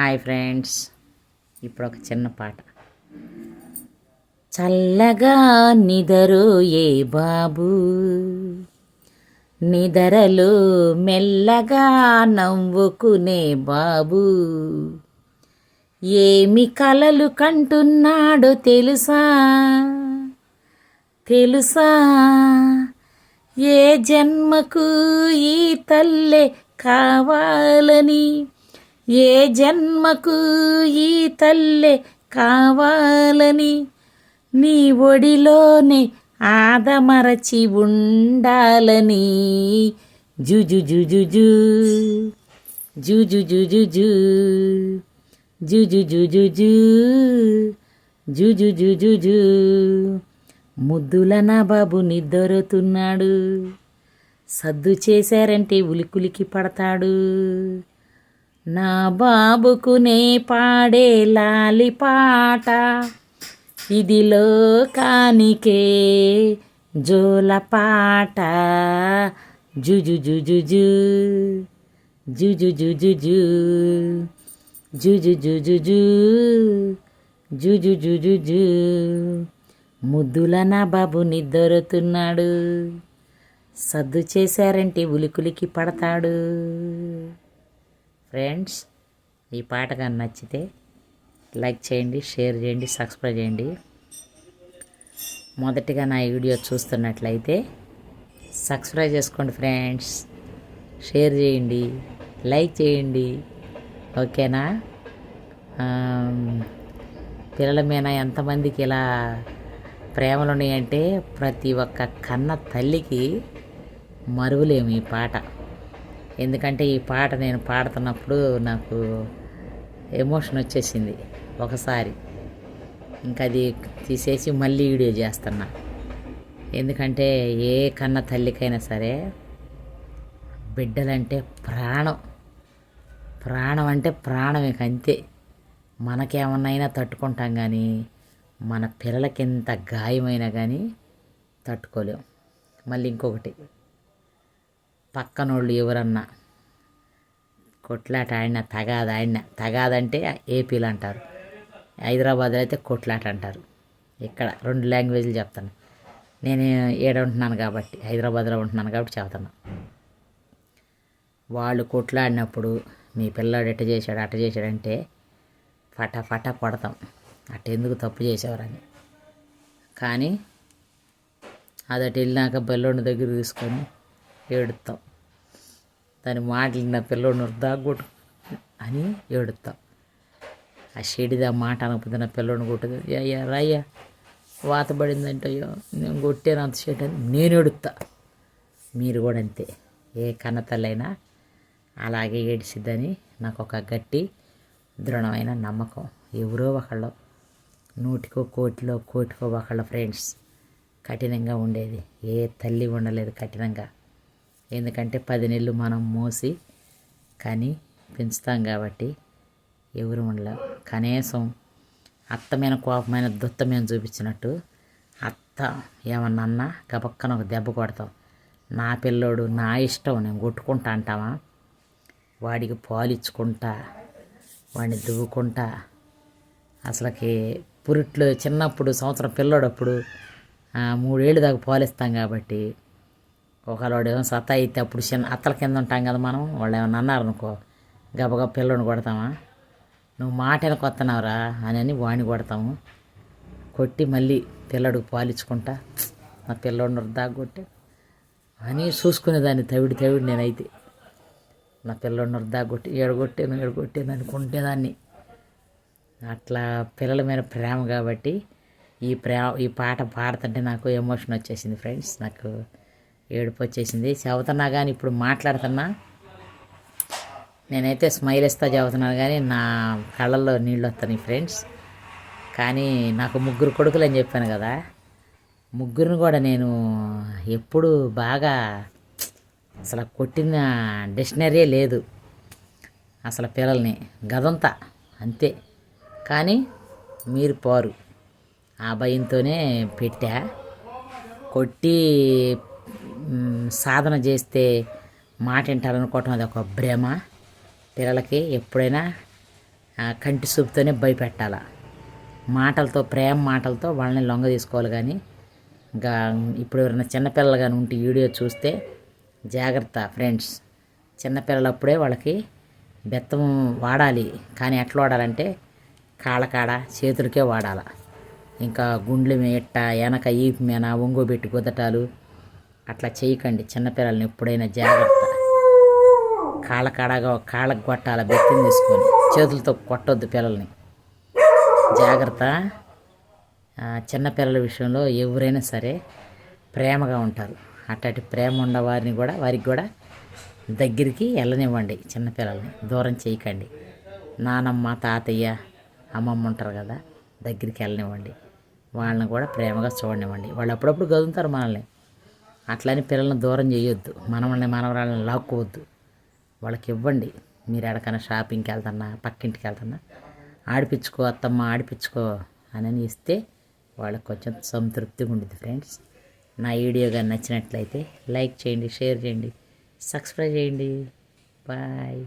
Hi friends. ఇప్పుడు ఒక చిన్న పాట. చల్లగా నిదరు ఏ బాబు. నిదరలు మెల్లగా నవ్వుకునే బాబు. ఏమి కలలు కంటున్నాడో తెలుసా? తెలుసా? ఏ జన్మకు ఈ తల్లే కావాలని? ఏ జన్మకు ఈ తల్లే కావాలని నీ ఒడిలోనే ఆదమరచి ఉండాలని జుజు జుజు జు జుజు జుజు జు జుజు జుజు జు జుజు జుజు జు ముద్దుల నా బాబు నిద్రతున్నాడు సద్దు చేశారంటే ఉలికులికి పడతాడు నా బాబుకు నే పాడే లాలి పాట ఇది లోకానికే జోల పాట జుజు జుజు జు జుజు జుజు జు జుజు జుజు జు జుజు జుజు జు ముద్దుల నా బాబు నిద్రతున్నాడు సద్దు చేశారంటే ఉలికులికి పడతాడు ఫ్రెండ్స్ ఈ పాట కానీ నచ్చితే లైక్ చేయండి షేర్ చేయండి సబ్స్క్రైబ్ చేయండి. మొదటిగా నా వీడియో చూస్తున్నట్లయితే సబ్స్క్రైబ్ చేసుకోండి ఫ్రెండ్స్ షేర్ చేయండి లైక్ చేయండి. ఓకేనా? పిల్లల మీద ఎంతమందికి ఇలా ప్రేమలు ఉన్నాయంటే ప్రతి ఒక్క కన్న తల్లికి మరువులేము ఈ పాట. ఎందుకంటే ఈ పాట నేను పాడుతున్నప్పుడు నాకు ఎమోషన్ వచ్చేసింది ఒకసారి. ఇంకా అది తీసేసి మళ్ళీ వీడియో చేస్తున్నా. ఎందుకంటే ఏ కన్న తల్లికైనా సరే బిడ్డలంటే ప్రాణం. ప్రాణం అంటే ప్రాణం ఇక అంతే. మనకేమన్నైనా తట్టుకుంటాం కానీ మన పిల్లలకి ఎంత గాయమైనా కానీ తట్టుకోలేం. మళ్ళీ ఇంకొకటి. పక్కనోళ్ళు ఎవరన్నా కొట్లాట ఆడిన తగాద ఆడిన తగాదంటే ఏపీలు అంటారు. హైదరాబాద్లో అయితే కొట్లాట అంటారు. ఇక్కడ రెండు లాంగ్వేజ్లు చెప్తాను. నేను ఏడ ఉంటున్నాను కాబట్టి హైదరాబాద్లో ఉంటున్నాను కాబట్టి చెప్తాను. వాళ్ళు కొట్లాడినప్పుడు మీ పిల్లాడు ఎట్ట చేశాడు అట్ట చేశాడంటే ఫట ఫట కొడతాం అట్ట ఎందుకు తప్పు చేసేవారని. కానీ అదటి వెళ్ళినాక బెల్లోని దగ్గర తీసుకొని ఏడుతాం. దాని మాటలు నా పిల్లోడిని దాగొట్టు అని ఏడుతాం ఆ షెడిది ఆ మాట అనకపోతే నా పిల్లోడిని కొట్టదు. అయ్యా రాయ్యా వాత పడిందంటే అయ్యో నేను కొట్టాను అంత షెడ్ అని నేను ఏడుస్తా మీరు కూడా అంతే. ఏ కన్నతల్లైనా అలాగే ఏడిసిద్దని నాకు ఒక గట్టి దృఢమైన నమ్మకం. ఎవరో ఒకళ్ళు నూటికో కోటిలో కోటికో ఒకళ్ళ ఫ్రెండ్స్ కఠినంగా ఉండేది. ఏ తల్లి ఉండలేదు కఠినంగా. ఎందుకంటే పది నెలలు మనం మోసి కానీ పెంచుతాం కాబట్టి ఎవరు ఉండలేం. కనీసం అత్తమైన కోపమైన దుత్తమైన చూపించినట్టు అత్త ఏమన్నా అన్నా గబక్కన ఒక దెబ్బ కొడతాం. నా పిల్లోడు నా ఇష్టం నేను కొట్టుకుంటా అంటావా? వాడికి పాలు ఇచ్చుకుంటా వాడిని దువ్వుకుంటా. అసలుకి పురిట్లో చిన్నప్పుడు సంవత్సరం పిల్లోడప్పుడు మూడేళ్ళు దాకా పాలిస్తాం కాబట్టి ఒకళ్ళు ఏమో సత్తా అయితే అప్పుడు చిన్న అత్తల కింద ఉంటాం కదా మనం వాళ్ళు ఏమైనా అన్నారు అనుకో గబగబ పిల్లోని కొడతామా? నువ్వు మాట కొత్తనావురా అని అని వాణి కొడతాము. కొట్టి మళ్ళీ పిల్లడికి పాలించుకుంటా నా పిల్లోడిని దాగొట్టి కొట్టి అని చూసుకునేదాన్ని తవిడి తవిడి నేనైతే. నా పిల్లోడిని దాగొట్టి కొట్టి ఏడగొట్టాను ఏడగొట్టాను అనుకుంటేదాన్ని. అట్లా పిల్లల మీద ప్రేమ కాబట్టి ఈ ప్రేమ ఈ పాట పాడుతుంటే నాకు ఎమోషన్ వచ్చేసింది ఫ్రెండ్స్. నాకు ఏడుపు వచ్చేసింది చదువుతున్నా కానీ ఇప్పుడు మాట్లాడుతున్నా. నేనైతే స్మైల్ ఇస్తా చదువుతున్నాను కానీ నా కళ్ళల్లో నీళ్ళు వస్తున్నాయి ఫ్రెండ్స్. కానీ నాకు ముగ్గురు కొడుకులు అని చెప్పాను కదా ముగ్గురిని కూడా నేను ఎప్పుడు బాగా అసలు కొట్టిన డిక్షనరీ లేదు. అసలు పిల్లల్ని గదంతా అంతే. కానీ మీరు పోరు. ఆ భయంతోనే పెట్టా. కొట్టి సాధన చేస్తే మాట వింటారనుకోవటం అది ఒక భ్రమ. పిల్లలకి ఎప్పుడైనా కంటి చూపుతోనే భయపెట్టాల. మాటలతో ప్రేమ మాటలతో వాళ్ళని లొంగ తీసుకోవాలి కానీ ఇంకా ఇప్పుడు ఎవరైనా చిన్నపిల్లలు కానీ ఉంటే వీడియో చూస్తే జాగ్రత్త ఫ్రెండ్స్. చిన్నపిల్లలప్పుడే వాళ్ళకి బెత్తం వాడాలి. కానీ ఎట్లా వాడాలంటే కాళ్ళకాడ చేతులకే వాడాల. ఇంకా గుండ్లు ఎట్ట వెనక ఈపు మేన ఒంగోబెట్టి కుదటాలు అట్లా చేయకండి. చిన్నపిల్లల్ని ఎప్పుడైనా జాగ్రత్త. కాళ్ళ కాడగా కాళ్ళకు కొట్టాల బెత్తిని తీసుకొని చేతులతో కొట్టొద్దు పిల్లల్ని. జాగ్రత్త. చిన్నపిల్లల విషయంలో ఎవరైనా సరే ప్రేమగా ఉంటారు. అట్లాంటి ప్రేమ ఉన్న వారిని కూడా వారికి కూడా దగ్గరికి వెళ్ళనివ్వండి చిన్నపిల్లల్ని. దూరం చేయకండి. నానమ్మ తాతయ్య అమ్మమ్మ ఉంటారు కదా దగ్గరికి వెళ్ళనివ్వండి. వాళ్ళని కూడా ప్రేమగా చూడనివ్వండి. వాళ్ళు అప్పుడప్పుడు గదులుతారు మనల్ని. అట్లని పిల్లల్ని దూరం చేయొద్దు. మనమల్ని మనవరాళ్ళని లాక్కోవద్దు. వాళ్ళకి ఇవ్వండి. మీరు ఎక్కడికైనా షాపింగ్కి వెళ్తున్నా పక్కింటికి వెళ్తున్నా ఆడిపించుకో అత్తమ్మ ఆడిపించుకో అని ఇస్తే వాళ్ళకి కొంచెం సంతృప్తిగా ఉంటుంది ఫ్రెండ్స్. నా వీడియో కానీ నచ్చినట్లయితే లైక్ చేయండి షేర్ చేయండి సబ్స్క్రైబ్ చేయండి. బాయ్.